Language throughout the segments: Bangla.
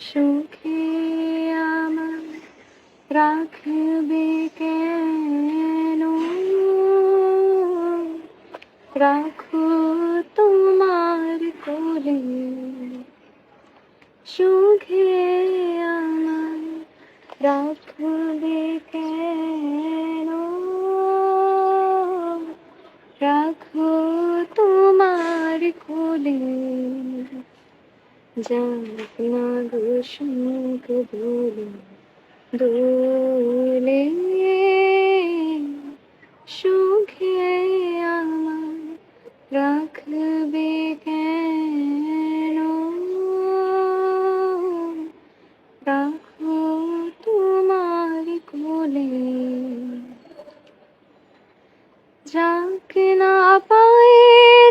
সুখে আমার রাখবে কেন? রাখো তোমার কোলে সুখে আমার রাখবে কেন? রাখো যাক না গো শঙ্খ দোলে দোলে সুখে আমার রাখবে কেন রাখো তোমার কোলে যাক না পায়ের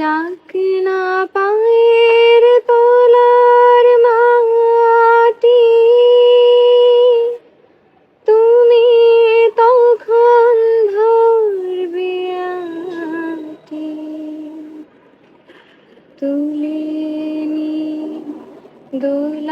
যাক না পায়ের তোলার মাটি। তুমি তখন ধরবে আটি। তুলে নি দোল